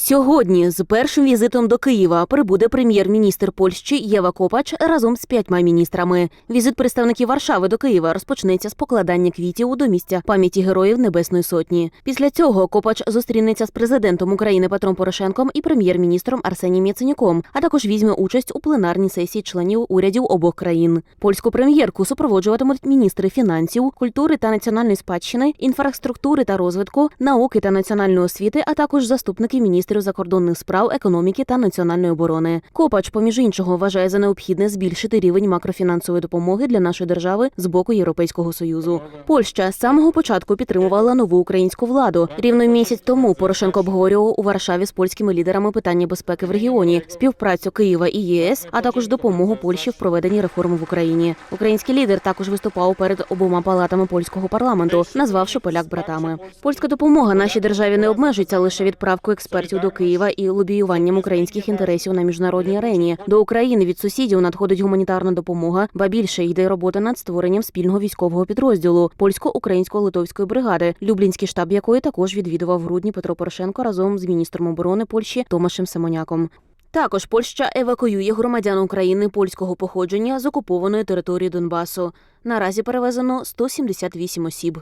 Сьогодні з першим візитом до Києва прибуде прем'єр-міністр Польщі Єва Копач разом з п'ятьма міністрами. Візит представників Варшави до Києва розпочнеться з покладання квітів до місця пам'яті героїв Небесної Сотні. Після цього Копач зустрінеться з президентом України Петром Порошенком і прем'єр-міністром Арсенієм Яценюком, а також візьме участь у пленарній сесії членів урядів обох країн. Польську прем'єрку супроводжуватимуть міністри фінансів, культури та національної спадщини, інфраструктури та розвитку, науки та національної освіти, а також заступники міністрів закордонних справ, економіки та національної оборони. Копач, поміж іншого, вважає за необхідне збільшити рівень макрофінансової допомоги для нашої держави з боку Європейського союзу. Польща з самого початку підтримувала нову українську владу. Рівно місяць тому Порошенко обговорював у Варшаві з польськими лідерами питання безпеки в регіоні, співпрацю Києва і ЄС, а також допомогу Польщі в проведенні реформ в Україні. Український лідер також виступав перед обома палатами польського парламенту, назвавши поляк братами. Польська допомога нашій державі не обмежується лише відправкою експертів до Києва і лобіюванням українських інтересів на міжнародній арені. До України від сусідів надходить гуманітарна допомога, ба більше йде робота над створенням спільного військового підрозділу польсько-українсько-литовської бригади, Люблінський штаб якої також відвідував в грудні Петро Порошенко разом з міністром оборони Польщі Томашем Семоняком. Також Польща евакуює громадян України польського походження з окупованої території Донбасу. Наразі перевезено 178 осіб.